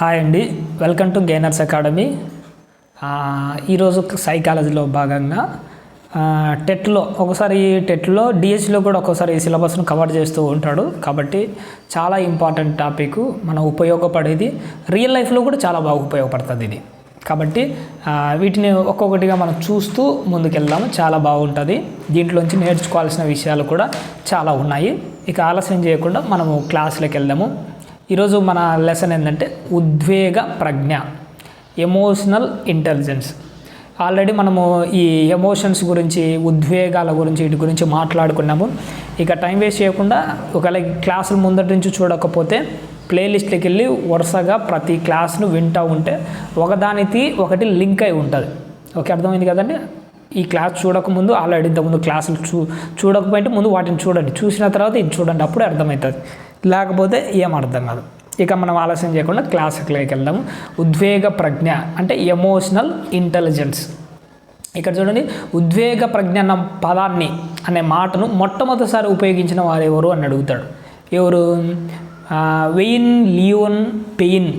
Hi అండి. Welcome to gainers academy. ఈరోజు సైకాలజీలో భాగంగా టెట్లో ఒకసారి టెట్లో డిఎస్సిలో కూడా ఒక్కోసారి ఈ సిలబస్ను కవర్ చేస్తూ ఉంటాడు. కాబట్టి చాలా ఇంపార్టెంట్ టాపిక్ మన ఉపయోగపడేది. రియల్ లైఫ్లో కూడా చాలా బాగా ఉపయోగపడుతుంది ఇది. కాబట్టి వీటిని ఒక్కొక్కటిగా మనం చూస్తూ ముందుకెళ్దాము. చాలా బాగుంటుంది. దీంట్లోంచి నేర్చుకోవాల్సిన విషయాలు కూడా చాలా ఉన్నాయి. ఇక ఆలస్యం చేయకుండా మనము క్లాస్లోకి వెళ్దాము ఈరోజు మన లెసన్ ఏంటంటే ఉద్వేగ ప్రజ్ఞ ఎమోషనల్ ఇంటెలిజెన్స్ ఆల్రెడీ మనము ఈ ఎమోషన్స్ గురించి ఉద్వేగాల గురించి వీటి గురించి మాట్లాడుకున్నాము. ఇక టైం వేస్ట్ చేయకుండా ఒకవేళ క్లాసులు ముందటి నుంచి చూడకపోతే ప్లేలిస్ట్కి వెళ్ళి వరుసగా ప్రతి క్లాస్ను వింటూ ఉంటే ఒకదానికి ఒకటి లింక్ అయి ఉంటుంది. ఓకే అర్థమైంది కదండి? ఈ క్లాస్ చూడకముందు ఆల్రెడీ ఇంతకుముందు క్లాసులు చూ చూడకపోయింటే ముందు వాటిని చూడండి. చూసిన తర్వాత ఇది చూడండి అప్పుడే అర్థమవుతుంది. లేకపోతే ఏం అర్థం కాదు. ఇక మనం ఆలస్యం చేయకుండా క్లాసిక్లోకి వెళ్దాము. ఉద్వేగ ప్రజ్ఞ అంటే ఎమోషనల్ ఇంటెలిజెన్స్ ఇక్కడ చూడండి ఉద్వేగ ప్రజ్ఞ అన్న పదాన్ని అనే మాటను మొట్టమొదటిసారి ఉపయోగించిన వారు ఎవరు అని అడుగుతాడు. ఎవరు? Wayne Leon Payne.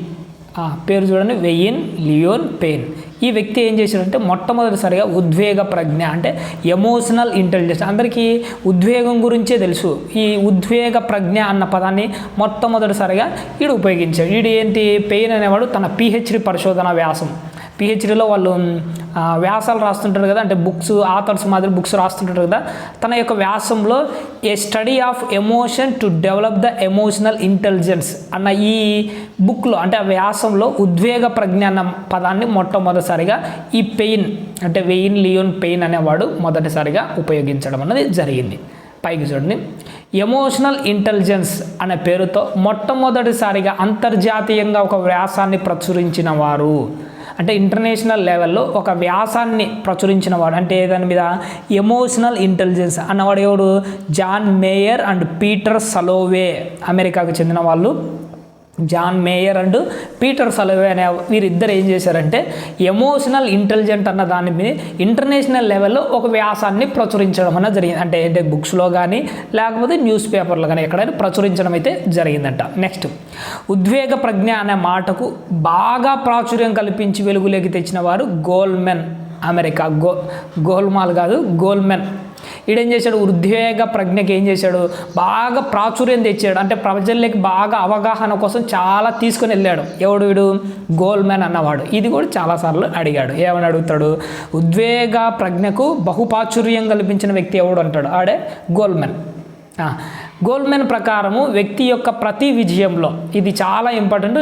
పేరు చూడండి వెయిన్ లియోన్ పెయిన్. ఈ వ్యక్తి ఏం చేశాడంటే మొట్టమొదటిసారిగా ఉద్వేగ ప్రజ్ఞ అంటే ఎమోషనల్ ఇంటెలిజెన్స్ అందరికీ ఉద్వేగం గురించే తెలుసు. ఈ ఉద్వేగ ప్రజ్ఞ అన్న పదాన్ని మొట్టమొదటిసారిగా వీడు ఉపయోగించాడు. ఈడు ఏంటి? పెయిన్ అనేవాడు తన పిహెచ్డి పరిశోధన వ్యాసం. పిహెచ్డిలో వాళ్ళు వ్యాసాలు రాస్తుంటారు కదా అంటే బుక్స్ ఆథర్స్ మాదిరి బుక్స్ రాస్తుంటారు కదా తన యొక్క వ్యాసంలో a study of emotion to develop the emotional intelligence అన్న ఈ బుక్లో అంటే ఆ వ్యాసంలో ఉద్వేగ ప్రజ్ఞ అన్న పదాన్ని మొట్టమొదటిసారిగా ఈ పెయిన్ అంటే వెయిన్ లియోన్ పెయిన్ అనేవాడు మొదటిసారిగా ఉపయోగించడం అన్నది జరిగింది. పైకి చూడండి. ఎమోషనల్ ఇంటెలిజెన్స్ అనే పేరుతో మొట్టమొదటిసారిగా అంతర్జాతీయంగా ఒక వ్యాసాన్ని ప్రచురించిన వారు అంటే ఇంటర్నేషనల్ లెవెల్లో ఒక వ్యాసాన్ని ప్రచురించిన వాడు. అంటే దాని మీద ఎమోషనల్ ఇంటెలిజెన్స్ అన్నవాడు ఎవడు? John Mayer and Peter Salovey అమెరికాకు చెందిన వాళ్ళు. John Mayer and Peter Salovey అనే వీరిద్దరు ఏం చేశారంటే ఎమోషనల్ ఇంటెలిజెంట్ అన్న దాని మీద ఇంటర్నేషనల్ లెవెల్లో ఒక వ్యాసాన్ని ప్రచురించడం అన్నది జరిగింది. అంటే అంటే బుక్స్లో కానీ లేకపోతే న్యూస్ పేపర్లో కానీ ఎక్కడైనా ప్రచురించడం అయితే జరిగిందంట. నెక్స్ట్ ఉద్వేగ ప్రజ్ఞ అనే మాటకు బాగా ప్రాచుర్యం కల్పించి వెలుగులోకి తెచ్చిన వారు గోల్మెన్ అమెరికా గో గోల్మాల్ కాదు గోల్మెన్. ఈడేం చేశాడు? ఉద్వేగ ప్రజ్ఞకి ఏం చేశాడు? బాగా ప్రాచుర్యం తెచ్చాడు. అంటే ప్రజల్లోకి బాగా అవగాహన కోసం చాలా తీసుకుని వెళ్ళాడు. ఎవడు వీడు? గోల్మెన్ అన్నవాడు. ఇది కూడా చాలాసార్లు అడిగాడు. ఏమని అడుగుతాడు? ఉద్వేగ ప్రజ్ఞకు బహుపాచుర్యం కల్పించిన వ్యక్తి ఎవడు అంటాడు? ఆడే గోల్మెన్ గోల్మెన్ ప్రకారము వ్యక్తి యొక్క ప్రతి విజయంలో ఇది చాలా ఇంపార్టెంట్.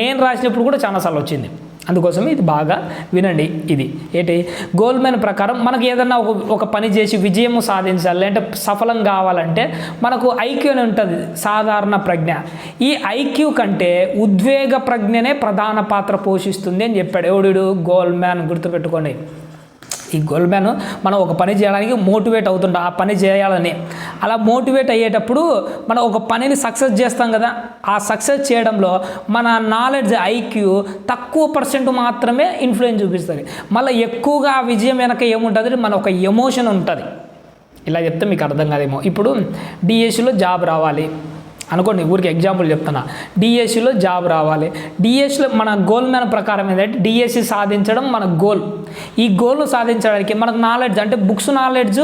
నేను రాసినప్పుడు కూడా చాలాసార్లు వచ్చింది. అందుకోసం ఇది బాగా వినండి ఇది. ఏంటి? గోల్మెన్ ప్రకారం మనకు ఏదన్నా ఒక ఒక పని చేసి విజయం సాధించాలి అంటే సఫలం కావాలంటే మనకు ఐక్యూ అని ఉంటుంది సాధారణ ప్రజ్ఞ. ఈ ఐక్యూ కంటే ఉద్వేగ ప్రజ్ఞనే ప్రధాన పాత్ర పోషిస్తుంది అని చెప్పాడు. ఎవడు గోల్మ్యాన్ గుర్తుపెట్టుకోండి. ఈ గోల్మ్యాన్ మనం ఒక పని చేయడానికి మోటివేట్ అవుతుంటాం ఆ పని చేయాలని. అలా మోటివేట్ అయ్యేటప్పుడు మనం ఒక పనిని సక్సెస్ చేస్తాం కదా ఆ సక్సెస్ చేయడంలో మన నాలెడ్జ్ ఐక్యూ తక్కువ పర్సెంట్ మాత్రమే ఇన్ఫ్లుయెన్స్ చూపిస్తుంది. మళ్ళీ ఎక్కువగా ఆ విజయం వెనక ఏముంటుంది? మన ఒక ఎమోషన్ ఉంటుంది. ఇలా చెప్తే మీకు అర్థం కాదేమో. ఇప్పుడు డిఎస్సిలో జాబ్ రావాలి. అనుకోండి ఊరికి ఎగ్జాంపుల్ చెప్తున్నా. డిఎస్సిలో జాబ్ రావాలి. డిఎస్సిలో మన గోల్ మ్యాన్ ప్రకారం ఏంటంటే డిఎస్సి సాధించడం మన గోల్ ఈ గోల్ను సాధించడానికి మనకు నాలెడ్జ్ అంటే బుక్స్ నాలెడ్జ్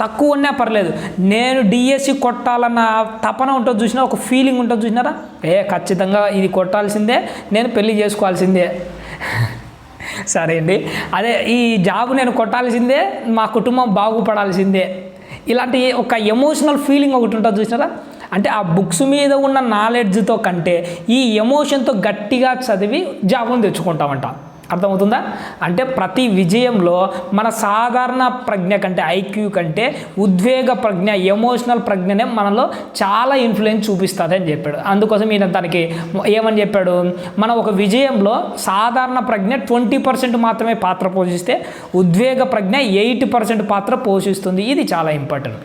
తక్కువ ఉన్నా పర్లేదు. నేను డిఎస్సి కొట్టాలన్న తపన ఉంటుంది చూసినా ఒక ఫీలింగ్ ఉంటుంది చూసినారా? ఏ ఖచ్చితంగా ఇది కొట్టాల్సిందే నేను పెళ్ళి చేసుకోవాల్సిందే. సరే అండి. అదే ఈ జాబ్ నేను కొట్టాల్సిందే మా కుటుంబం బాగుపడాల్సిందే. ఇలాంటి ఒక ఎమోషనల్ ఫీలింగ్ ఒకటి ఉంటుంది చూసినారా? అంటే ఆ బుక్స్ మీద ఉన్న నాలెడ్జ్తో కంటే ఈ ఎమోషన్తో గట్టిగా చదివి జాబును తెచ్చుకుంటామంట. అర్థమవుతుందా? అంటే ప్రతి విజయంలో మన సాధారణ ప్రజ్ఞ కంటే ఐక్యూ కంటే ఉద్వేగ ప్రజ్ఞ ఎమోషనల్ ప్రజ్ఞనే మనలో చాలా ఇన్ఫ్లుయెన్స్ చూపిస్తుంది అని చెప్పాడు. అందుకోసం ఈయన దానికి ఏమని చెప్పాడు? మన ఒక విజయంలో సాధారణ ప్రజ్ఞ ట్వంటీ పర్సెంట్ మాత్రమే పాత్ర పోషిస్తే ఉద్వేగ ప్రజ్ఞ ఎయిటీ పర్సెంట్ పాత్ర పోషిస్తుంది. ఇది చాలా ఇంపార్టెంట్.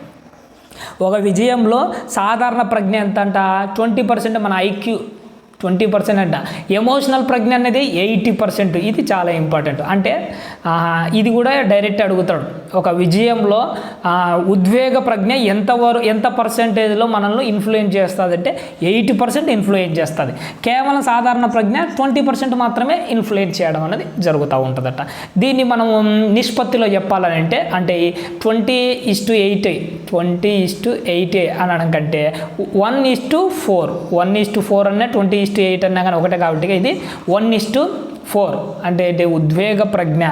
ఒక విజయంలో సాధారణ ప్రజ్ఞ ఎంత అంట ట్వంటీ పర్సెంట్ మన ఐక్యూ. ట్వంటీ పర్సెంట్ అంట. ఎమోషనల్ ప్రజ్ఞ అనేది ఎయిటీ పర్సెంట్. ఇది చాలా ఇంపార్టెంట్. అంటే ఇది కూడా డైరెక్ట్ అడుగుతాడు. ఒక విజయంలో ఉద్వేగ ప్రజ్ఞ ఎంతవరకు ఎంత పర్సెంటేజ్లో మనల్ని ఇన్ఫ్లుయెన్స్ చేస్తుంది అంటే ఎయిటీ పర్సెంట్ ఇన్ఫ్లుయెన్స్ చేస్తుంది. కేవలం సాధారణ ప్రజ్ఞ ట్వంటీ పర్సెంట్ మాత్రమే ఇన్ఫ్లుయెన్స్ చేయడం అనేది జరుగుతూ ఉంటుందట. దీన్ని మనం నిష్పత్తిలో చెప్పాలని అంటే అంటే twenty is to eight twenty is to eight అనడం కంటే one is to four one is to four అన్న ట్వంటీ ఇస్ టు ఎయిట్ అన్నా కానీ ఒకటే కాబట్టి ఇది వన్ ఇస్ టు ఫోర్ అంటే ఉద్వేగ ప్రజ్ఞ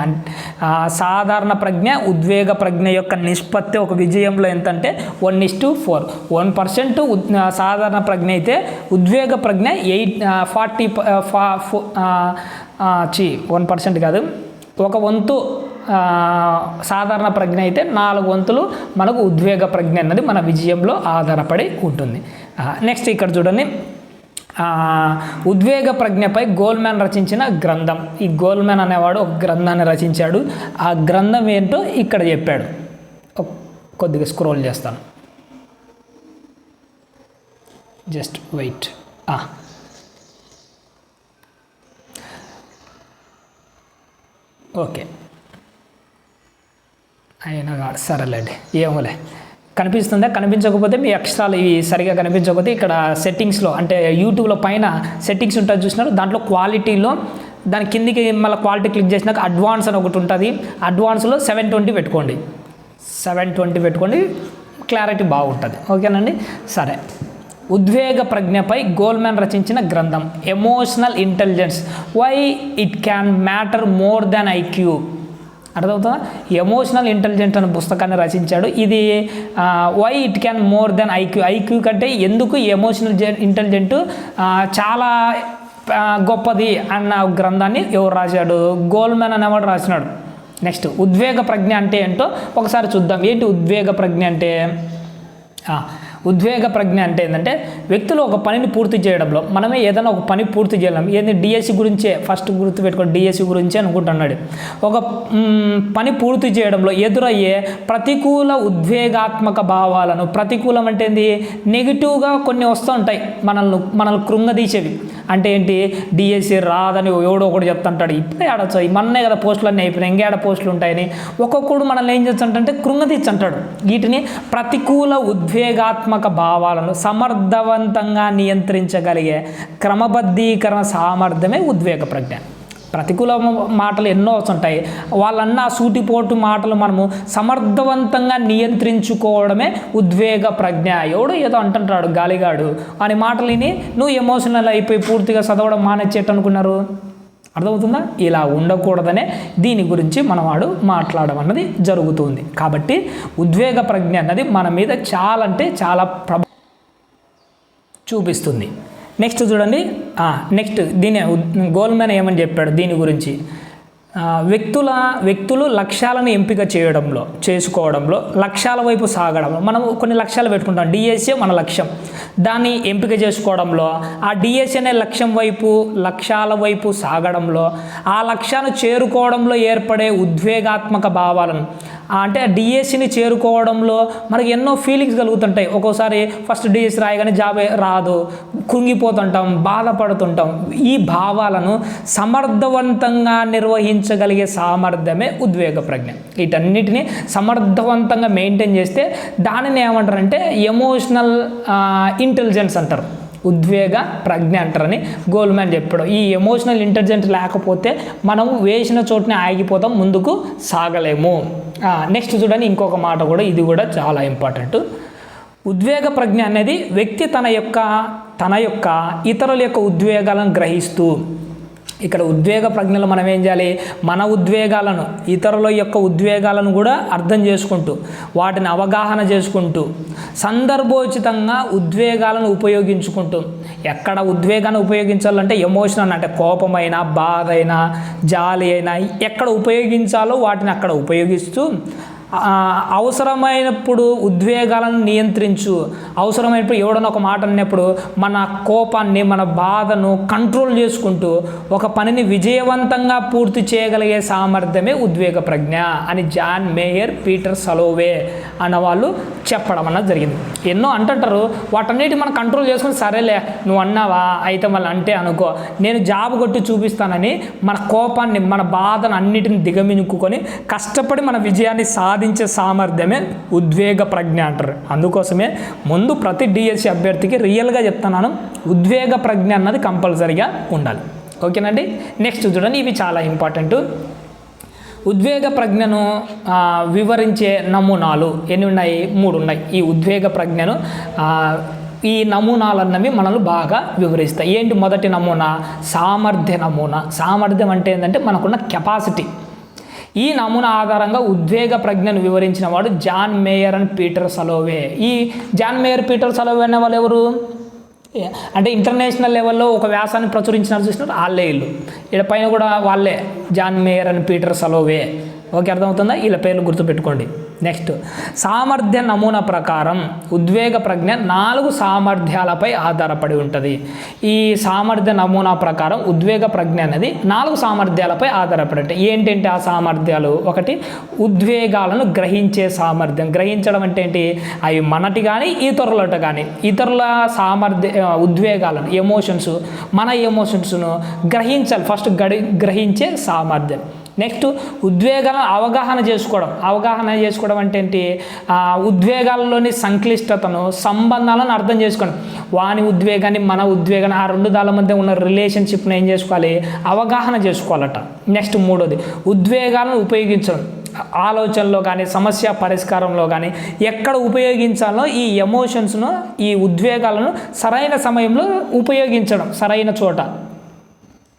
సాధారణ ప్రజ్ఞ ఉద్వేగ ప్రజ్ఞ యొక్క నిష్పత్తి ఒక విజయంలో ఎంత అంటే one is to four. One percent సాధారణ ప్రజ్ఞ అయితే ఉద్వేగ ప్రజ్ఞ ఎయిట్ ఫార్టీ చి వన్ పర్సెంట్ కాదు. ఒక వంతు సాధారణ ప్రజ్ఞ అయితే నాలుగు వంతులు మనకు ఉద్వేగ ప్రజ్ఞ అన్నది మన విజయంలో ఆధారపడి ఉంటుంది. నెక్స్ట్ ఇక్కడ చూడండి. ఉద్వేగ ప్రజ్ఞపై గోల్మ్యాన్ రచించిన గ్రంథం. ఈ గోల్మ్యాన్ అనేవాడు ఒక గ్రంథాన్ని రచించాడు. ఆ గ్రంథం ఏంటో ఇక్కడ చెప్పాడు. కొద్దిగా స్క్రోల్ చేస్తాను. Just wait. ఓకే. అయినా కాదు సరేలేండి. ఏమోలే. కనిపిస్తుందా? కనిపించకపోతే మీ అక్షరాలు ఇవి సరిగా కనిపించకపోతే ఇక్కడ సెట్టింగ్స్లో అంటే యూట్యూబ్లో పైన సెట్టింగ్స్ ఉంటుంది చూసినారు. దాంట్లో క్వాలిటీలో దాని కిందికి మళ్ళీ క్వాలిటీ క్లిక్ చేసినాక అడ్వాన్స్ అని ఒకటి ఉంటుంది. అడ్వాన్స్లో సెవెన్ ట్వంటీ పెట్టుకోండి. సెవెన్ ట్వంటీ పెట్టుకోండి క్లారిటీ బాగుంటుంది. ఓకేనండి? సరే. ఉద్వేగ ప్రజ్ఞపై గోల్మెన్ రచించిన గ్రంథం emotional intelligence. Why it can matter more than IQ అర్థమవుతుందా? ఎమోషనల్ ఇంటెలిజెంట్ అనే పుస్తకాన్ని రచించాడు. ఇది why it can more than IQ IQ కంటే ఎందుకు ఎమోషనల్ ఇంటెలిజెంట్ చాలా గొప్పది అన్న గ్రంథాన్ని ఎవరు రాశాడు? గోల్మెన్ అనేవాడు రాసినాడు. నెక్స్ట్ ఉద్వేగ ప్రజ్ఞ అంటే ఏంటో ఒకసారి చూద్దాం. ఏంటి ఉద్వేగ ప్రజ్ఞ అంటే? ఉద్వేగ ప్రజ్ఞ అంటే ఏంటంటే వ్యక్తులు ఒక పనిని పూర్తి చేయడంలో మనమే ఏదైనా ఒక పని పూర్తి చేయలేం. ఏంది? డిఎస్సి గురించే. ఫస్ట్ గుర్తుపెట్టుకోండి డిఎస్సి గురించే అనుకుంటున్నాడు. ఒక పని పూర్తి చేయడంలో ఎదురయ్యే ప్రతికూల ఉద్వేగాత్మక భావాలను ప్రతికూలం అంటే ఏంది? నెగిటివ్గా కొన్ని వస్తూ ఉంటాయి. మనల్ని మనల్ని కృంగదీసేవి. అంటే ఏంటి? డిఎస్సి రాదని ఎవడో ఒకటి చెప్తుంటాడు. ఇప్పుడే ఆడొచ్చు మన్నే కదా పోస్టులు అన్నీ అయిపోయినాయి ఇంకేడ పోస్టులు ఉంటాయని. ఒక్కొక్కడు మనల్ని ఏం చేస్తుంటే కృంగదీచ్చంటాడు వీటిని ప్రతికూల ఉద్వేగాత్మక భావాలను సమర్థవంతంగా నియంత్రించగలిగే క్రమబద్ధీకరణ సామర్థ్యమే ఉద్వేగ ప్రజ్ఞ. ప్రతికూల మాటలు ఎన్నో వస్తుంటాయి. వాళ్ళన్న ఆ సూటిపోటు మాటలు మనము సమర్థవంతంగా నియంత్రించుకోవడమే ఉద్వేగ ప్రజ్ఞ. ఎవడో ఏదో అంటుంటాడు గాలిగాడు. అని మాటలు విని నువ్వు ఎమోషనల్ అయిపోయి పూర్తిగా చదవడం మానేచ్చేటనుకున్నారు అనుకున్నారు అర్థమవుతుందా? ఇలా ఉండకూడదనే దీని గురించి మనవాడు మాట్లాడడం అన్నది జరుగుతుంది. కాబట్టి ఉద్వేగ ప్రజ్ఞ అన్నది మన మీద చాలా అంటే చాలా ప్రభ చూపిస్తుంది. నెక్స్ట్ చూడండి. నెక్స్ట్ దీని గోల్మెన్ ఏమని చెప్పాడు దీని గురించి? వ్యక్తుల వ్యక్తులు లక్ష్యాలను ఎంపిక చేయడంలో చేసుకోవడంలో లక్ష్యాల వైపు సాగడంలో మనం కొన్ని లక్ష్యాలు పెట్టుకుంటాం. డిఎస్ఏ మన లక్ష్యం. దాన్ని ఎంపిక చేసుకోవడంలో ఆ డిఎస్ఏ అనే లక్ష్యం వైపు లక్ష్యాల వైపు సాగడంలో ఆ లక్ష్యాన్ని చేరుకోవడంలో ఏర్పడే ఉద్వేగాత్మక భావాలను అంటే డిఎస్సిని చేరుకోవడంలో మనకి ఎన్నో ఫీలింగ్స్ కలుగుతుంటాయి. ఒక్కోసారి ఫస్ట్ డిఎస్సి రాయగానే జాబ్ రాదు కృంగిపోతుంటాం బాధపడుతుంటాం. ఈ భావాలను సమర్థవంతంగా నిర్వహించగలిగే సామర్థ్యమే ఉద్వేగ ప్రజ్ఞ. వీటన్నిటిని సమర్థవంతంగా మెయింటైన్ చేస్తే దానిని ఏమంటారంటే ఎమోషనల్ ఇంటెలిజెన్స్ అంటారు. ఉద్వేగ ప్రజ్ఞ అంటారని గోల్మ్యాన్ చెప్పాడు. ఈ ఎమోషనల్ ఇంటెలిజెన్స్ లేకపోతే మనం వేసిన చోటనే ఆగిపోతాం ముందుకు సాగలేము. నెక్స్ట్ చూడండి ఇంకొక మాట కూడా ఇది కూడా చాలా ఇంపార్టెంట్ ఉద్వేగ ప్రజ్ఞ అనేది వ్యక్తి తన యొక్క తన యొక్క ఇతరుల యొక్క ఉద్వేగాలను గ్రహిస్తూ ఇక్కడ ఉద్వేగ ప్రజ్ఞలు మనం ఏం చేయాలి? మన ఉద్వేగాలను ఇతరుల యొక్క ఉద్వేగాలను కూడా అర్థం చేసుకుంటూ వాటిని అవగాహన చేసుకుంటూ సందర్భోచితంగా ఉద్వేగాలను ఉపయోగించుకుంటూ. ఎక్కడ ఉద్వేగాన్ని ఉపయోగించాలంటే ఎమోషన్ అంటే కోపమైనా బాధ అయినా జాలి అయినా ఎక్కడ ఉపయోగించాలో వాటిని అక్కడ ఉపయోగిస్తూ అవసరమైనప్పుడు ఉద్వేగాలను నియంత్రించు. అవసరమైనప్పుడు ఎవడన్నా ఒక మాట అన్నప్పుడు మన కోపాన్ని మన బాధను కంట్రోల్ చేసుకుంటూ ఒక పనిని విజయవంతంగా పూర్తి చేయగలిగే సామర్థ్యమే ఉద్వేగ ప్రజ్ఞ అని జాన్ మేయర్ పీటర్ సలోవే అన్న వాళ్ళు చెప్పడం అన్నది జరిగింది. ఎన్నో అంటుంటారు వాటన్నిటి మనం కంట్రోల్ చేసుకుని సరేలే నువ్వు అన్నావా? అయితే మళ్ళీ అంటే అనుకో. నేను జాబ్ కొట్టి చూపిస్తానని మన కోపాన్ని మన బాధను అన్నిటిని దిగమినుక్కుని కష్టపడి మన విజయాన్ని సాధించే సామర్థ్యమే ఉద్వేగ ప్రజ్ఞ అంటారు. అందుకోసమే ముందు ప్రతి డిఎస్సి అభ్యర్థికి రియల్గా చెప్తున్నాను ఉద్వేగ ప్రజ్ఞ అన్నది కంపల్సరీగా ఉండాలి. ఓకేనండి నెక్స్ట్ చూడండి ఇవి చాలా ఇంపార్టెంట్ ఉద్వేగ ప్రజ్ఞను వివరించే నమూనాలు ఎన్ని ఉన్నాయి? మూడు ఉన్నాయి. ఈ ఉద్వేగ ప్రజ్ఞను ఈ నమూనాలు అన్నవి మనల్ని బాగా వివరిస్తాయి. ఏంటి మొదటి నమూనా? సామర్థ్య నమూనా. సామర్థ్యం అంటే ఏంటంటే మనకున్న కెపాసిటీ ఈ నమూనా ఆధారంగా ఉద్వేగ ప్రజ్ఞను వివరించిన వాడు John Mayer and Peter Salovey. ఈ జాన్ మేయర్ పీటర్ సలోవే అనే వాళ్ళు ఎవరు? అంటే ఇంటర్నేషనల్ లెవెల్లో ఒక వ్యాసాన్ని ప్రచురించినారు చూసినారు వాళ్ళే వీళ్ళు. వీళ్ళ పైన కూడా వాళ్ళే John Mayer and Peter Salovey. Okay అర్థమవుతుందా? వీళ్ళ పేర్లు గుర్తుపెట్టుకోండి. నెక్స్ట్ సామర్థ్య నమూనా ప్రకారం ఉద్వేగ ప్రజ్ఞ నాలుగు సామర్థ్యాలపై ఆధారపడి ఉంటుంది. ఈ సామర్థ్య నమూనా ప్రకారం ఉద్వేగ ప్రజ్ఞ అనేది నాలుగు సామర్థ్యాలపై ఆధారపడి ఉంటాయి ఏంటంటే ఆ సామర్థ్యాలు? ఒకటి ఉద్వేగాలను గ్రహించే సామర్థ్యం. గ్రహించడం అంటే ఏంటి? అవి మనటి కానీ ఇతరులట కానీ ఇతరుల సామర్థ్య ఉద్వేగాలను ఎమోషన్స్ మన ఎమోషన్స్ను గ్రహించాలి. ఫస్ట్ గడి గ్రహించే సామర్థ్యం. నెక్స్ట్ ఉద్వేగాలను అవగాహన చేసుకోవడం. అవగాహన చేసుకోవడం అంటే ఏంటి? ఉద్వేగాలలోని సంక్లిష్టతను సంబంధాలను అర్థం చేసుకోవడం. వాని ఉద్వేగాన్ని మన ఉద్వేగాన్ని ఆ రెండు దాల మధ్య ఉన్న రిలేషన్షిప్ని ఏం చేసుకోవాలి? అవగాహన చేసుకోవాలట. నెక్స్ట్ మూడోది ఉద్వేగాలను ఉపయోగించడం. ఆలోచనలో కానీ సమస్య పరిష్కారంలో కానీ ఎక్కడ ఉపయోగించాలో ఈ ఎమోషన్స్ను ఈ ఉద్వేగాలను సరైన సమయంలో ఉపయోగించడం. సరైన చోట.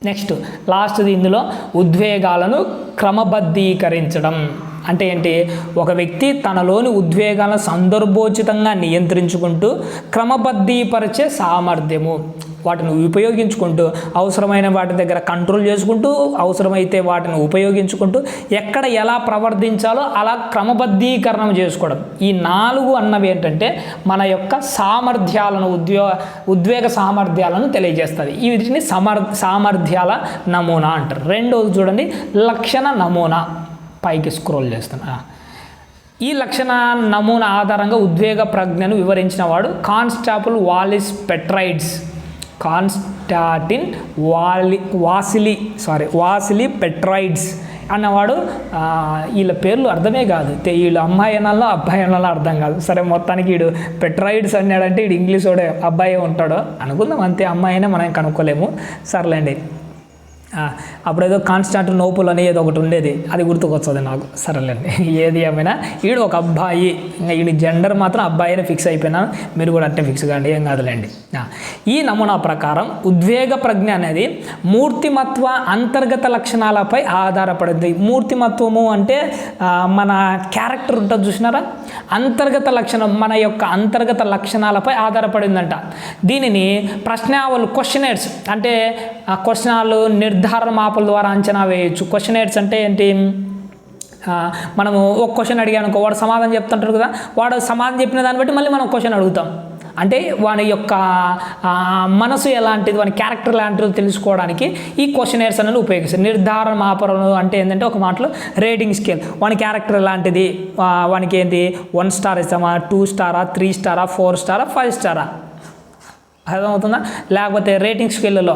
నెక్స్ట్ లాస్ట్ది ఇందులో ఉద్వేగాలను క్రమబద్ధీకరించడం. అంటే ఏంటి? ఒక వ్యక్తి తనలోని ఉద్వేగాలను సందర్భోచితంగా నియంత్రించుకుంటూ క్రమబద్ధీపరిచే సామర్థ్యము. వాటిని ఉపయోగించుకుంటూ అవసరమైన వాటి దగ్గర కంట్రోల్ చేసుకుంటూ అవసరమైతే వాటిని ఉపయోగించుకుంటూ ఎక్కడ ఎలా ప్రవర్తించాలో అలా క్రమబద్ధీకరణం చేసుకోవడం. ఈ నాలుగు అన్నవి ఏంటంటే మన యొక్క సామర్థ్యాలను ఉద్యో ఉద్వేగ సామర్థ్యాలను తెలియజేస్తుంది వీటిని సమర్ సామర్థ్యాల నమూనా అంటారు. రెండోది చూడండి లక్షణ నమూనా. పైకి స్క్రోల్ చేస్తున్నా. ఈ లక్షణ నమూనా ఆధారంగా ఉద్వేగ ప్రజ్ఞను వివరించిన వాడు కాన్స్టాపుల్ వాలిస్ పెట్రైడ్స్. కాన్స్టాటిన్ వాలి వాసిలి సారీ వాసిలి పెట్రాయిడ్స్ అన్నవాడు వీళ్ళ పేర్లు అర్థమే కాదు. వీళ్ళు అమ్మాయి అనాలో అబ్బాయి అనాలో అర్థం కాదు. సరే మొత్తానికి వీడు పెట్రాయిడ్స్ అన్నాడంటే వీడు ఇంగ్లీష్ వాడే అబ్బాయి ఉంటాడో అనుకుందాం. అంతే అమ్మాయి అయినా మనం కనుక్కోలేము. సర్లేండి. అప్పుడేదో కాన్స్టాంట్ నోపుల్ అనేది ఏదో ఒకటి ఉండేది. అది గుర్తుకొస్తుంది నాకు. సరేలేండి. ఏది ఏమైనా ఈడు ఒక అబ్బాయి. ఇంకా ఈడు జెండర్ మాత్రం అబ్బాయి అని ఫిక్స్ అయిపోయినా మీరు కూడా అంటే ఫిక్స్ కాండి. ఏం కాదులేండి. ఈ నమూనా ప్రకారం ఉద్వేగ ప్రజ్ఞ అనేది మూర్తిమత్వ అంతర్గత లక్షణాలపై ఆధారపడింది. మూర్తిమత్వము అంటే మన క్యారెక్టర్ ఉంటుంది చూసినారా? అంతర్గత లక్షణం మన యొక్క అంతర్గత లక్షణాలపై ఆధారపడిందంట. దీనిని ప్రశ్నావళి క్వశ్చనర్స్ అంటే ఆ క్వశ్చనాలు నిర్ధారణ మాపల ద్వారా అంచనా వేయొచ్చు. క్వశ్చన్ ఎయిడ్స్ అంటే ఏంటి? మనము ఒక క్వశ్చన్ అడిగాను అనుకో వాడు సమాధానం చెప్తుంటారు కదా. వాడు సమాధానం చెప్పిన దాన్ని బట్టి మళ్ళీ మనం క్వశ్చన్ అడుగుతాం. అంటే వాని యొక్క మనసు ఎలాంటిది వాని క్యారెక్టర్ లాంటిది తెలుసుకోవడానికి ఈ క్వశ్చనర్స్ అనేది ఉపయోగిస్తారు. నిర్ధారణ మాపరం అంటే ఏంటంటే ఒక మాటలో రేటింగ్ స్కేల్ వాని క్యారెక్టర్ ఎలాంటిది? వానికి ఏంటి? వన్ స్టార్ ఇస్తామా? టూ స్టారా త్రీ స్టారా ఫోర్ స్టారా ఫైవ్ స్టారా అర్థమవుతుందా? లేకపోతే రేటింగ్ స్కేల్లో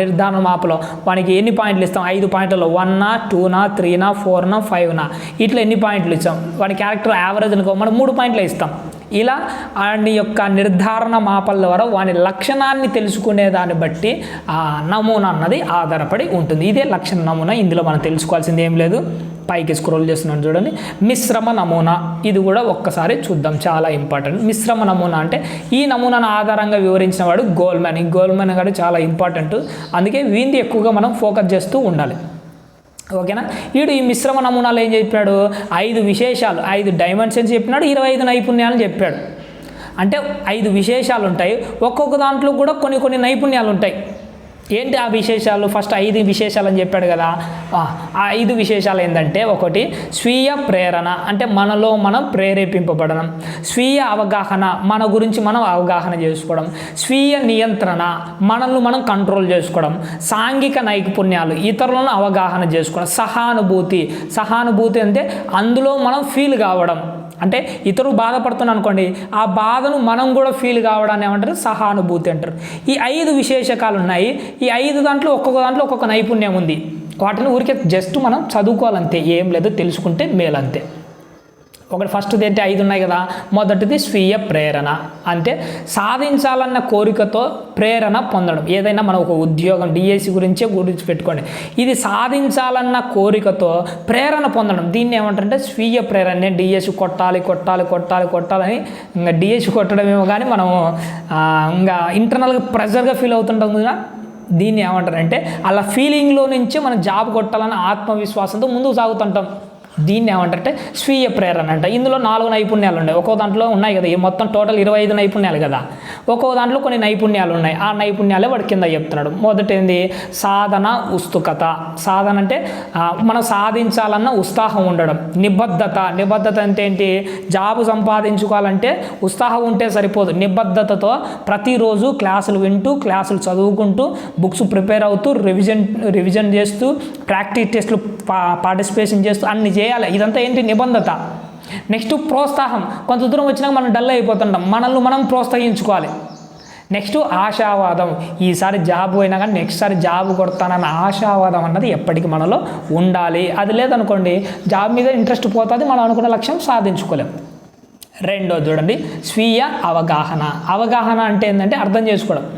నిర్ధారణ మాపలో వానికి ఎన్ని పాయింట్లు ఇస్తాం? ఐదు పాయింట్లలో వన్నా టూనా త్రీనా ఫోర్నా ఫైవ్నా ఇట్లా ఎన్ని పాయింట్లు ఇస్తాం వాడి క్యారెక్టర్ యావరేజ్ అనుకో మనం మూడు పాయింట్లు ఇస్తాం. ఇలా వాడి యొక్క నిర్ధారణ మాపల ద్వారా వాని లక్షణాన్ని తెలుసుకునే దాన్ని బట్టి ఆ నమూనా అన్నది ఆధారపడి ఉంటుంది. ఇదే లక్షణ నమూనా ఇందులో మనం తెలుసుకోవాల్సింది ఏం లేదు. పైకి స్క్రోల్ చేస్తున్నాను చూడండి. మిశ్రమ నమూనా. ఇది కూడా ఒక్కసారి చూద్దాం. చాలా ఇంపార్టెంట్. మిశ్రమ నమూనా అంటే ఈ నమూనాను ఆధారంగా వివరించిన వాడు గోల్మెన్. ఈ గోల్మెన్ గారు చాలా ఇంపార్టెంట్. అందుకే వీంది ఎక్కువగా మనం ఫోకస్ చేస్తూ ఉండాలి. ఓకేనా? వీడు ఈ మిశ్రమ నమూనాలు ఏం చెప్పాడు ఐదు విశేషాలు ఐదు డైమెన్షన్స్ చెప్పినాడు ఇరవై ఐదు నైపుణ్యాలు చెప్పాడు. అంటే ఐదు విశేషాలు ఉంటాయి ఒక్కొక్క దాంట్లో కూడా కొన్ని కొన్ని నైపుణ్యాలు ఉంటాయి ఏంటి ఆ విశేషాలు? ఫస్ట్ ఐదు విశేషాలు అని చెప్పాడు కదా. ఆ ఐదు విశేషాలు ఏంటంటే ఒకటి స్వీయ ప్రేరణ అంటే మనలో మనం ప్రేరేపింపబడడం స్వీయ అవగాహన మన గురించి మనం అవగాహన చేసుకోవడం. స్వీయ నియంత్రణ మనల్ని మనం కంట్రోల్ చేసుకోవడం. సాంఘిక నైపుణ్యాలు ఇతరులను అవగాహన చేసుకోవడం. సహానుభూతి సహానుభూతి అంటే అందులో మనం ఫీల్ కావడం. అంటే ఇతరులు బాధపడుతున్నారు అనుకోండి ఆ బాధను మనం కూడా ఫీల్ కావడాన్ని ఏమంటారు? సహానుభూతి అంటారు. ఈ ఐదు విశేషకాలు ఉన్నాయి. ఈ ఐదు దాంట్లో ఒక్కొక్క దాంట్లో ఒక్కొక్క నైపుణ్యం ఉంది. వాటిని ఊరికే జస్ట్ మనం చదువుకోవాలంతే. ఏం లేదో తెలుసుకుంటే మేలంతే. ఒకటి ఫస్ట్ది అంటే ఐదు ఉన్నాయి కదా. మొదటిది స్వీయ ప్రేరణ. అంటే సాధించాలన్న కోరికతో ప్రేరణ పొందడం. ఏదైనా మనం ఒక ఉద్యోగం డిఎస్సి గురించే గురించి పెట్టుకోండి. ఇది సాధించాలన్న కోరికతో ప్రేరణ పొందడం. దీన్ని ఏమంటారంటే స్వీయ ప్రేరణ. నేను డిఎస్సి కొట్టాలి కొట్టాలి కొట్టాలి కొట్టాలని ఇంకా డిఎస్సి కొట్టడమేమో కానీ మనం ఇంకా ఇంటర్నల్గా ప్రెజర్గా ఫీల్ అవుతుంటాం కదా. దీన్ని ఏమంటారంటే అలా ఫీలింగ్లో నుంచి మనం జాబ్ కొట్టాలన్న ఆత్మవిశ్వాసంతో ముందుకు సాగుతుంటాం. దీన్ని ఏమంటారంటే స్వీయ ప్రేరణ అంట. ఇందులో నాలుగు నైపుణ్యాలు ఉన్నాయి ఒక్కో దాంట్లో ఉన్నాయి కదా. ఈ మొత్తం టోటల్ ఇరవై ఐదు నైపుణ్యాలు కదా. ఒక్కో దాంట్లో కొన్ని నైపుణ్యాలు ఉన్నాయి. ఆ నైపుణ్యాలే వాడు కింద చెప్తున్నాడు. మొదటిది సాధన ఉత్సుకత. సాధన అంటే మనం సాధించాలన్న ఉత్సాహం ఉండడం. నిబద్ధత. నిబద్ధత అంటే ఏంటి? జాబు సంపాదించుకోవాలంటే ఉత్సాహం ఉంటే సరిపోదు. నిబద్ధతతో ప్రతిరోజు క్లాసులు వింటూ క్లాసులు చదువుకుంటూ బుక్స్ ప్రిపేర్ అవుతూ రివిజన్ రివిజన్ చేస్తూ ప్రాక్టీస్ టెస్ట్లు పా పార్టిసిపేషన్ చేస్తూ అన్ని చేయాలి. ఇదంతా ఏంటి? నిబంధత. నెక్స్ట్ ప్రోత్సాహం. కొంత దూరం వచ్చినాక మనం డల్ అయిపోతుంటాం. మనల్ని మనం ప్రోత్సహించుకోవాలి. నెక్స్ట్ ఆశావాదం. ఈసారి జాబ్ అయినా కానీ నెక్స్ట్ సారి జాబ్ కొడతానన్న ఆశావాదం అన్నది ఎప్పటికీ మనలో ఉండాలి. అది లేదనుకోండి జాబ్ మీద ఇంట్రెస్ట్ పోతుంది. మనం అనుకున్న లక్ష్యం సాధించుకోలేం. రెండో చూడండి. స్వీయ అవగాహన. అవగాహన అంటే ఏంటంటే అర్థం చేసుకోవడం.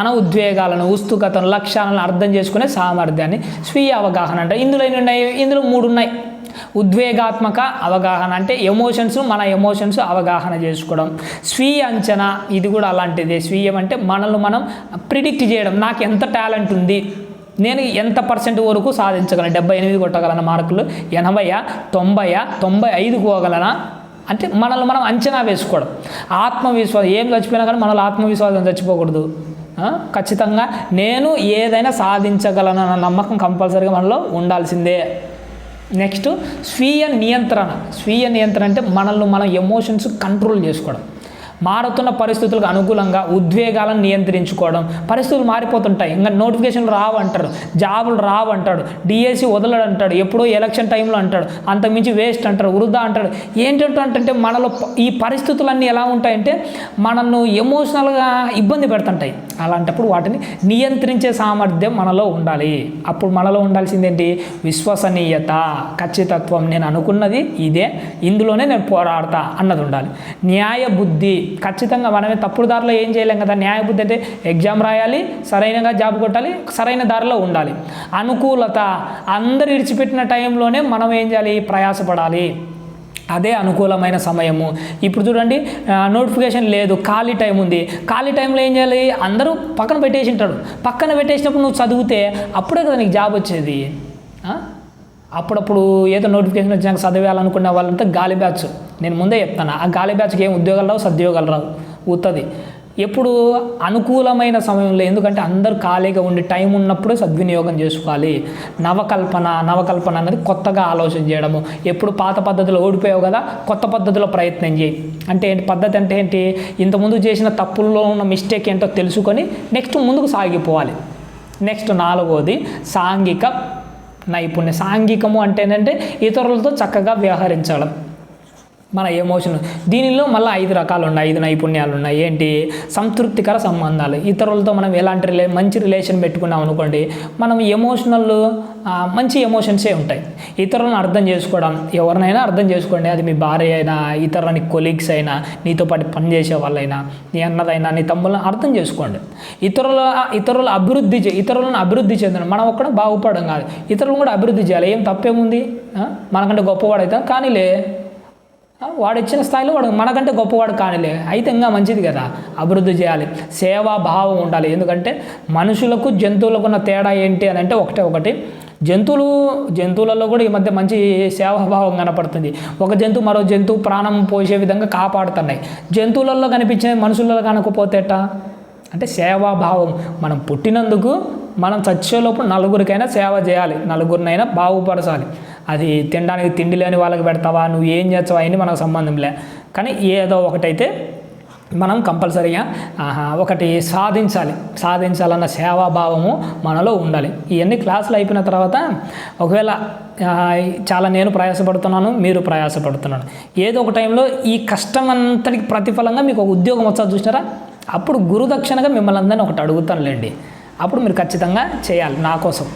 తన ఉద్వేగాలను ఉత్సుకతను లక్ష్యాలను అర్థం చేసుకునే సామర్థ్యాన్ని స్వీయ అవగాహన అంటే ఇందులో ఎన్ని ఉన్నాయి? ఇందులో మూడు ఉన్నాయి. ఉద్వేగాత్మక అవగాహన అంటే ఎమోషన్స్ మన ఎమోషన్స్ అవగాహన చేసుకోవడం. స్వీయ అంచనా ఇది కూడా అలాంటిదే. స్వీయం అంటే మనల్ని మనం ప్రిడిక్ట్ చేయడం. నాకు ఎంత టాలెంట్ ఉంది? నేను ఎంత పర్సెంట్ వరకు సాధించగలను? డెబ్బై ఎనిమిది కొట్టగలను మార్కులు? ఎనభైయా? తొంభైయా? తొంభై ఐదు పోగలనా? అంటే మనల్ని మనం అంచనా వేసుకోవడం. ఆత్మవిశ్వాసం ఏం చచ్చిపోయినా కానీ మనలో ఆత్మవిశ్వాసం చచ్చిపోకూడదు. ఖచ్చితంగా నేను ఏదైనా సాధించగలనన్న నమ్మకం కంపల్సరీగా మనలో ఉండాల్సిందే. నెక్స్ట్ స్వీయ నియంత్రణ. స్వీయ నియంత్రణ అంటే మనల్ని మనం ఎమోషన్స్ కంట్రోల్ చేసుకోవడం. మారుతున్న పరిస్థితులకు అనుకూలంగా ఉద్వేగాలను నియంత్రించుకోవడం. పరిస్థితులు మారిపోతుంటాయి. ఇంకా నోటిఫికేషన్లు రావు అంటారు జాబులు రావు అంటాడు డిఎస్సి వదలడు అంటాడు. ఎప్పుడో ఎలక్షన్ టైంలో అంటాడు. అంతకుమించి వేస్ట్ అంటాడు. వృధా అంటాడు. ఏంటంటే మనలో ఈ పరిస్థితులన్నీ ఎలా ఉంటాయంటే మనల్ని ఎమోషనల్గా ఇబ్బంది పెడుతుంటాయి. అలాంటప్పుడు వాటిని నియంత్రించే సామర్థ్యం మనలో ఉండాలి. అప్పుడు మనలో ఉండాల్సిందేంటి విశ్వసనీయత. ఖచ్చితత్వం. నేను అనుకున్నది ఇదే. ఇందులోనే నేను పోరాడతా అన్నది ఉండాలి. న్యాయ బుద్ధి. ఖచ్చితంగా మనమే తప్పుడు దారిలో ఏం చేయలేం కదా. న్యాయబుద్ధి అయితే అంటే ఎగ్జామ్ రాయాలి సరైనగా జాబ్ కొట్టాలి సరైన దారిలో ఉండాలి. అనుకూలత అందరు ఇడిచిపెట్టిన టైంలోనే మనం ఏం చేయాలి? ప్రయాసపడాలి. అదే అనుకూలమైన సమయము. ఇప్పుడు చూడండి నోటిఫికేషన్ లేదు ఖాళీ టైం ఉంది. ఖాళీ టైంలో ఏం చేయాలి? అందరూ పక్కన పెట్టేసి ఉంటాడు పక్కన పెట్టేసినప్పుడు నువ్వు చదివితే అప్పుడే కదా నీకు జాబ్ వచ్చేది. అప్పుడప్పుడు ఏదో నోటిఫికేషన్ వచ్చినాక చదివేయాలనుకునే వాళ్ళంతా గాలి బ్యాచ్ నేను ముందే చెప్తాను ఆ గాలి బ్యాచ్కి ఏం ఉద్యోగాలు రావు సద్యోగాలు రావు ఉత్తది ఎప్పుడు అనుకూలమైన సమయంలో ఎందుకంటే అందరూ ఖాళీగా ఉండి టైం ఉన్నప్పుడే సద్వినియోగం చేసుకోవాలి. నవకల్పన నవకల్పన అనేది కొత్తగా ఆలోచన చేయడము. ఎప్పుడు పాత పద్ధతిలో ఓడిపోయావు కదా కొత్త పద్ధతిలో ప్రయత్నం చేయి. అంటే ఏంటి పద్ధతి అంటే ఏంటి ఇంతకుముందు చేసిన తప్పుల్లో ఉన్న మిస్టేక్ ఏంటో తెలుసుకొని నెక్స్ట్ ముందుకు సాగిపోవాలి. నెక్స్ట్ నాలుగోది సాంఘిక నైపుణ్యం. సాంఘికము అంటే ఏంటంటే ఇతరులతో చక్కగా వ్యవహరించడం. మన ఎమోషన్ దీనిలో మళ్ళీ ఐదు రకాలు ఉన్నాయి ఐదు నైపుణ్యాలు ఉన్నాయి ఏంటి? సంతృప్తికర సంబంధాలు. ఇతరులతో మనం ఎలాంటి రిలే మంచి రిలేషన్ పెట్టుకున్నాం అనుకోండి మనం ఎమోషనల్ మంచి ఎమోషన్సే ఉంటాయి. ఇతరులను అర్థం చేసుకోవడం ఎవరినైనా అర్థం చేసుకోండి. అది మీ భార్య అయినా ఇతరులని కొలీగ్స్ అయినా నీతో పాటు పనిచేసే వాళ్ళైనా నీ అన్నదైనా నీ తమ్ములను అర్థం చేసుకోండి. ఇతరుల ఇతరుల అభివృద్ధి చే ఇతరులను అభివృద్ధి చెందడం మనం ఒక్కడ బాగుపడడం కాదు. ఇతరులను కూడా అభివృద్ధి చేయాలి. ఏం తప్పేముంది? మనకంటే గొప్పవాడైతే. కానీలే. వాడు ఇచ్చిన స్థాయిలో వాడు మనకంటే గొప్పవాడు కానిలే. అయితే ఇంకా మంచిది కదా. అభివృద్ధి చేయాలి. సేవా భావం ఉండాలి. ఎందుకంటే మనుషులకు జంతువులకు ఉన్న తేడా ఏంటి అని అంటే ఒకటే ఒకటి. జంతువులు జంతువులలో కూడా ఈ మధ్య మంచి సేవాభావం కనపడుతుంది. ఒక జంతువు మరో జంతువు ప్రాణం పోసే విధంగా కాపాడుతున్నాయి. జంతువులలో కనిపించే మనుషులలో కనకపోతేట అంటే సేవాభావం మనం పుట్టినందుకు మనం చచ్చేలోపు నలుగురికైనా సేవ చేయాలి. నలుగురినైనా బాగుపరచాలి. అది తినడానికి తిండి లేని వాళ్ళకి పెడతావా? నువ్వు ఏం చేస్తావా? అని మనకు సంబంధం లే. కానీ ఏదో ఒకటైతే మనం కంపల్సరీగా ఆహా, ఒకటి సాధించాలి. సాధించాలన్న సేవాభావము మనలో ఉండాలి. ఇవన్నీ క్లాసులు అయిపోయిన తర్వాత ఒకవేళ చాలా నేను ప్రయాసపడుతున్నాను మీరు ప్రయాసపడుతున్నాను ఏదో ఒక టైంలో ఈ కష్టం అంతటికి ప్రతిఫలంగా మీకు ఒక ఉద్యోగం వచ్చా చూసినారా? అప్పుడు గురుదక్షిణగా మిమ్మల్ని అందరినీ ఒకటి అడుగుతానులేండి. అప్పుడు మీరు ఖచ్చితంగా చేయాలి నా కోసం.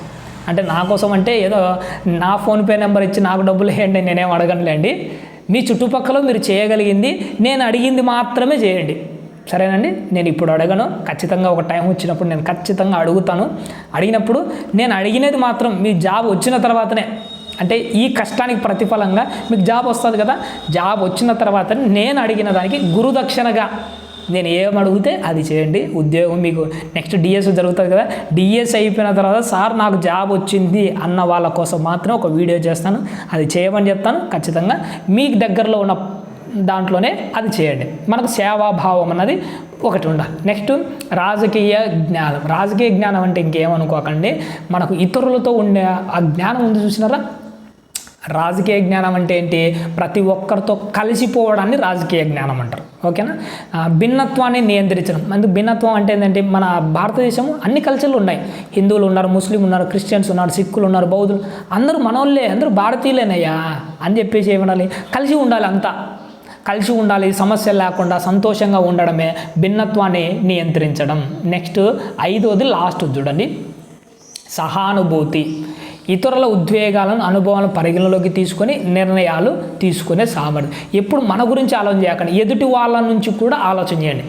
అంటే నా కోసం అంటే ఏదో నా ఫోన్పే నెంబర్ ఇచ్చి నాకు డబ్బులు వేయండి నేనేం అడగనులేండి. మీ చుట్టుపక్కల మీరు చేయగలిగింది నేను అడిగింది మాత్రమే చేయండి. సరేనండి? నేను ఇప్పుడు అడగను. ఖచ్చితంగా ఒక టైం వచ్చినప్పుడు నేను ఖచ్చితంగా అడుగుతాను. అడిగినప్పుడు నేను అడిగినది మాత్రం మీ జాబ్ వచ్చిన తర్వాతనే. అంటే ఈ కష్టానికి ప్రతిఫలంగా మీకు జాబ్ వస్తుంది కదా? జాబ్ వచ్చిన తర్వాత నేను అడిగిన దానికి గురుదక్షిణగా నేను ఏం అడిగితే అది చేయండి. ఉద్యోగం మీకు నెక్స్ట్ డిఎస్ జరుగుతుంది కదా. డిఎస్ అయిపోయిన తర్వాత సార్ నాకు జాబ్ వచ్చింది అన్న వాళ్ళ కోసం మాత్రం ఒక వీడియో చేస్తాను. అది చేయమని చెప్తాను. ఖచ్చితంగా మీకు దగ్గరలో ఉన్న దాంట్లోనే అది చేయండి. మనకు సేవాభావం అన్నది ఒకటి ఉండాలి. నెక్స్ట్ రాజకీయ జ్ఞానం. రాజకీయ జ్ఞానం అంటే ఇంకేమనుకోకండి. మనకు ఇతరులతో ఉండే ఆ జ్ఞానం ఉంది చూసినారా? రాజకీయ జ్ఞానం అంటే ఏంటి? ప్రతి ఒక్కరితో కలిసిపోవడాన్ని రాజకీయ జ్ఞానం అంటారు. ఓకేనా? భిన్నత్వాన్ని నియంత్రించడం. అందుకు భిన్నత్వం అంటే ఏంటంటే మన భారతదేశం అన్ని కల్చర్లు ఉన్నాయి. హిందువులు ఉన్నారు ముస్లిం ఉన్నారు క్రిస్టియన్స్ ఉన్నారు సిక్కులు ఉన్నారు బౌద్ధులు అందరూ మనోళ్ళే అందరూ భారతీయులేనయ్యా అని చెప్పేసి ఏమనాలి? కలిసి ఉండాలి అంతా. కలిసి ఉండాలి సమస్య లేకుండా సంతోషంగా ఉండడమే భిన్నత్వాన్ని నియంత్రించడం. నెక్స్ట్ ఐదోది లాస్ట్ చూడండి. సహానుభూతి. ఇతరుల ఉద్వేగాలను అనుభవాలను పరిగణలోకి తీసుకొని నిర్ణయాలు తీసుకునే సామర్థ్యం. ఎప్పుడు మన గురించి ఆలోచన చేయకండి. ఎదుటి వాళ్ళ నుంచి కూడా ఆలోచన చేయండి.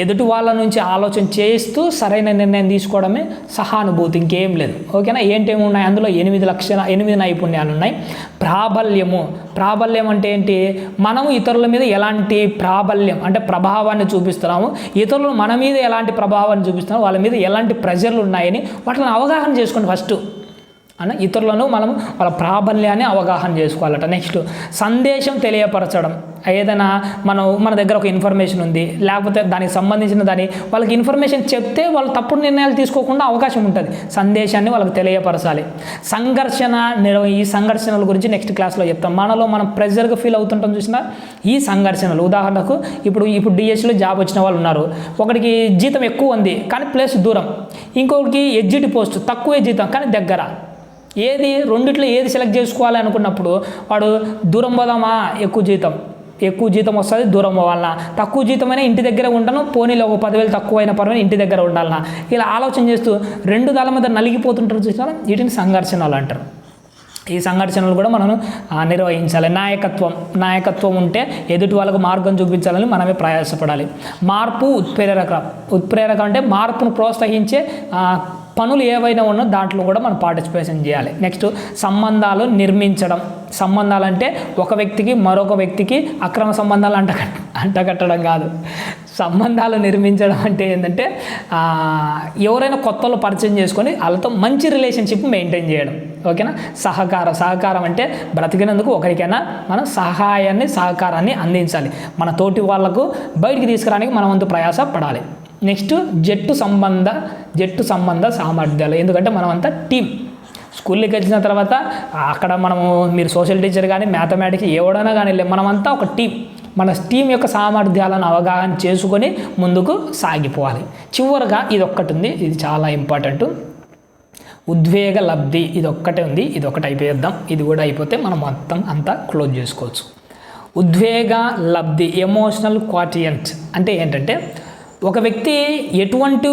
ఎదుటి వాళ్ళ నుంచి ఆలోచన చేస్తూ సరైన నిర్ణయం తీసుకోవడమే సహానుభూతి ఇంకేం లేదు. ఓకేనా? ఏంటేమి ఉన్నాయి? అందులో ఎనిమిది లక్షల ఎనిమిది నైపుణ్యాలు ఉన్నాయి. ప్రాబల్యము. ప్రాబల్యం అంటే ఏంటి? మనము ఇతరుల మీద ఎలాంటి ప్రాబల్యం అంటే ప్రభావాన్ని చూపిస్తున్నాము. ఇతరులు మన మీద ఎలాంటి ప్రభావాన్ని చూపిస్తున్నాము వాళ్ళ మీద ఎలాంటి ప్రెజర్లు ఉన్నాయని వాటిని అవగాహన చేసుకోండి ఫస్ట్. అన్న ఇతరులను మనం వాళ్ళ ప్రాబల్యాన్ని అవగాహన చేసుకోవాలట. నెక్స్ట్ సందేశం తెలియపరచడం. ఏదైనా మనం మన దగ్గర ఒక ఇన్ఫర్మేషన్ ఉంది లేకపోతే దానికి సంబంధించిన దాని వాళ్ళకి ఇన్ఫర్మేషన్ చెప్తే వాళ్ళు తప్పుడు నిర్ణయాలు తీసుకోకుండా అవకాశం ఉంటుంది. సందేశాన్ని వాళ్ళకి తెలియపరచాలి. సంఘర్షణ నిర్వ ఈ సంఘర్షణల గురించి నెక్స్ట్ క్లాస్లో చెప్తాం. మనలో మనం ప్రెజర్గా ఫీల్ అవుతుంటాం చూసినా ఈ సంఘర్షణలు ఉదాహరణకు ఇప్పుడు ఇప్పుడు డిఎస్సిలో జాబ్ వచ్చిన వాళ్ళు ఉన్నారు. ఒకటికి జీతం ఎక్కువ ఉంది కానీ ప్లేస్ దూరం. ఇంకొకటికి ఎగ్జిట్ పోస్ట్ తక్కువే జీతం కానీ దగ్గర. ఏది రెండిట్లో ఏది సెలెక్ట్ చేసుకోవాలి అనుకున్నప్పుడు వాడు దూరం పోదామా? ఎక్కువ జీతం. ఎక్కువ జీతం వస్తుంది దూరం పోవాలన్నా తక్కువ జీతమైనా ఇంటి దగ్గర ఉంటాను పోనీలో ఒక పదివేలు తక్కువ అయిన పర్వాలేదు ఇంటి దగ్గర ఉండాలన్నా ఇలా ఆలోచన చేస్తూ రెండు దాల మీద నలిగిపోతుంటారు చూసినా వీటిని సంఘర్షణలు అంటారు. ఈ సంఘర్షణలు కూడా మనం నిర్వహించాలి. నాయకత్వం నాయకత్వం ఉంటే ఎదుటి వాళ్ళకు మార్గం చూపించాలని మనమే ప్రయాసపడాలి. మార్పు ఉత్ప్రేరక ఉత్ప్రేరక అంటే మార్పును ప్రోత్సహించే పనులు ఏవైనా ఉన్నా దాంట్లో కూడా మనం పార్టిసిపేషన్ చేయాలి. నెక్స్ట్ సంబంధాలు నిర్మించడం. సంబంధాలు అంటే ఒక వ్యక్తికి మరొక వ్యక్తికి అక్రమ సంబంధాలు అంట అంటగట్టడం కాదు. సంబంధాలు నిర్మించడం అంటే ఏంటంటే ఎవరైనా ఎవరైనా వాళ్ళు పరిచయం చేసుకొని వాళ్ళతో మంచి రిలేషన్షిప్ మెయింటైన్ చేయడం. ఓకేనా? సహకారం సహకారం అంటే బ్రతికినందుకు ఒకరికైనా మనం సహాయాన్ని సహకారాన్ని అందించాలి. మన తోటి వాళ్ళకు బయటికి తీసుకురావడానికి మనం వంతు ప్రయాస పడాలి నెక్స్ట్ జట్టు సంబంధ జట్టు సంబంధ సామర్థ్యాలు. ఎందుకంటే మనమంతా టీం. స్కూల్కి వచ్చిన తర్వాత అక్కడ మనము మీరు సోషల్ టీచర్ కానీ మ్యాథమెటిక్స్ ఎవడైనా కానీ లేదు మనమంతా ఒక టీం. మన టీం యొక్క సామర్థ్యాలను అవగాహన చేసుకొని ముందుకు సాగిపోవాలి. చివరగా ఇది ఒక్కటి ఉంది. ఇది చాలా ఇంపార్టెంట్. ఉద్వేగ లబ్ధి. ఇది ఒక్కటే ఉంది. ఇది ఒకటి అయిపోయేద్దాం. ఇది కూడా అయిపోతే మనం మొత్తం అంతా క్లోజ్ చేసుకోవచ్చు. ఉద్వేగ లబ్ధి. ఎమోషనల్ క్వాటియంట్ అంటే ఏంటంటే ఒక వ్యక్తి ఎటువంటి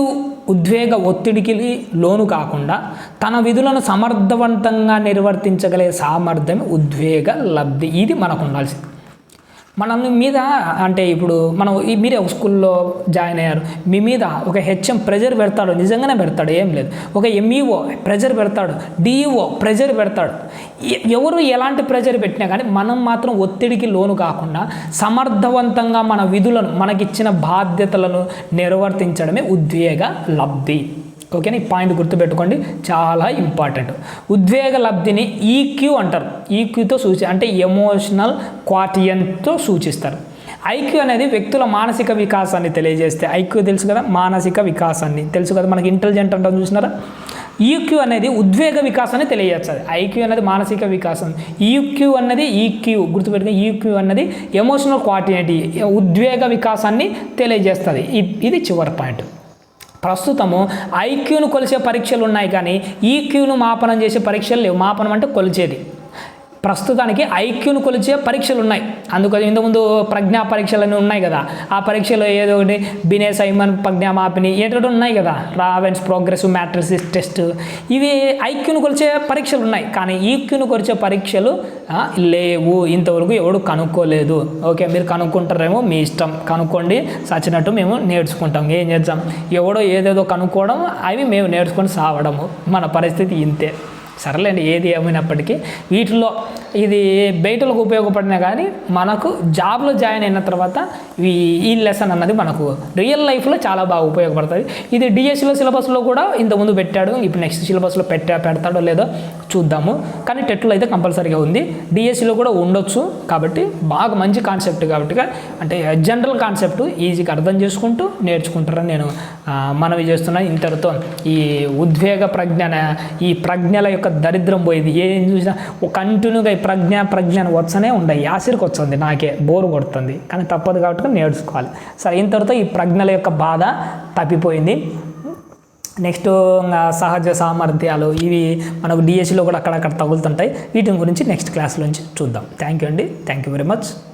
ఉద్వేగ ఒత్తిడికి లోను కాకుండా తన విధులను సమర్థవంతంగా నిర్వర్తించగలిగే సామర్థ్యం ఉద్వేగ లబ్ధి ఇది మనకు ఉండాల్సింది. మనల్ని మీద అంటే ఇప్పుడు మనం ఈ మీరే ఒక స్కూల్లో జాయిన్ అయ్యారు. మీ మీద ఒక హెచ్ఎం ప్రెజర్ పెడతాడు నిజంగానే పెడతాడు ఏం లేదు. ఒక ఎంఈఓ ప్రెజర్ పెడతాడు డిఈఓ ప్రెజర్ పెడతాడు. ఎ- ఎవరు ఎలాంటి ప్రెజర్ పెట్టినా కానీ మనం మాత్రం ఒత్తిడికి లోను కాకుండా సమర్థవంతంగా మన విధులను మనకిచ్చిన బాధ్యతలను నిర్వర్తించడమే ఉద్వేగ లబ్ధి. ఓకేనా? ఈ పాయింట్ గుర్తుపెట్టుకోండి. చాలా ఇంపార్టెంట్ ఉద్వేగ లబ్ధిని ఈక్యూ అంటారు. ఈక్యూతో సూచి అంటే ఎమోషనల్ క్వాటియన్తో సూచిస్తారు. ఐక్యూ అనేది వ్యక్తుల మానసిక వికాసాన్ని తెలియజేస్తే ఐక్యూ తెలుసు కదా? మానసిక వికాసాన్ని. తెలుసు కదా? మనకి ఇంటెలిజెంట్ అంటాం చూసినారా? ఈక్యూ అనేది ఉద్వేగ వికాసాన్ని తెలియజేస్తుంది. ఐక్యూ అనేది మానసిక వికాసం. ఈక్యూ అన్నది ఈక్యూ గుర్తుపెట్టుకుని ఈక్యూ అన్నది ఎమోషనల్ క్వాటినిటీ ఉద్వేగ వికాసాన్ని తెలియజేస్తుంది. ఇది చివరి పాయింట్ ప్రస్తుతము ఐక్యూను కొలిసే పరీక్షలు ఉన్నాయి కానీ ఈక్యూను మాపనం చేసే పరీక్షలు లేవు. మాపనం అంటే కొలిచేది. ప్రస్తుతానికి ఐక్యూను కొలిచే పరీక్షలు ఉన్నాయి అందుకని ఇంతకుముందు ప్రజ్ఞా పరీక్షలు ఉన్నాయి కదా. ఆ పరీక్షలో ఏదో ఒకటి బినే సైమన్ ప్రజ్ఞా మాపిని ఉన్నాయి కదా. Raven's progressive matrices test. ఇవి ఐక్యూను కొలిచే పరీక్షలు ఉన్నాయి కానీ ఈక్యూను కొలిచే పరీక్షలు లేవు. ఇంతవరకు ఎవడు కనుక్కోలేదు. ఓకే మీరు కనుక్కుంటారేమో మీ ఇష్టం. కనుక్కోండి సచ్చినట్టు మేము నేర్చుకుంటాం. ఏం చేద్దాం? ఎవడో ఏదేదో కనుక్కోవడం అవి మేము నేర్చుకొని సావడము. మన పరిస్థితి ఇంతే. సరేలేండి ఏది ఏమైనప్పటికీ వీటిలో ఇది బయటలకు ఉపయోగపడినా కానీ మనకు జాబ్లో జాయిన్ అయిన తర్వాత ఈ ఈ లెసన్ అన్నది మనకు రియల్ లైఫ్లో చాలా బాగా ఉపయోగపడుతుంది. ఇది డిఎస్సిలో సిలబస్లో కూడా ఇంతకుముందు పెట్టాడు ఇప్పుడు నెక్స్ట్ సిలబస్లో పెట్టా పెడతాడో లేదో చూద్దాము. కానీ టెట్లో అయితే కంపల్సరీగా ఉంది. డిఎస్సిలో కూడా ఉండొచ్చు కాబట్టి బాగా మంచి కాన్సెప్ట్ కాబట్టి అంటే జనరల్ కాన్సెప్ట్ ఈజీగా అర్థం చేసుకుంటూ నేర్చుకుంటారని నేను మనవి చేస్తున్నాను ఇంతటితో ఈ ఉద్వేగ ప్రజ్ఞ ఈ ప్రజ్ఞల యొక్క దరిద్రం పోయింది. ఏం చూసినా కంటిన్యూగా ఈ ప్రజ్ఞ ప్రజ్ఞ అని వచ్చనే ఉండే. యాసిరికి వచ్చింది నాకే బోరు కొడుతుంది. కానీ తప్పదు కాబట్టి నేర్చుకోవాలి సరే ఇంతటితో ఈ ప్రజ్ఞల యొక్క బాధ తప్పిపోయింది. నెక్స్ట్ ఇంకా సహజ సామర్థ్యాలు ఇవి మనకు డిఎస్సిలో కూడా అక్కడక్కడ తగులుతుంటాయి. వీటి గురించి నెక్స్ట్ క్లాస్లోంచి చూద్దాం. థ్యాంక్ యూ అండి. Thank you very much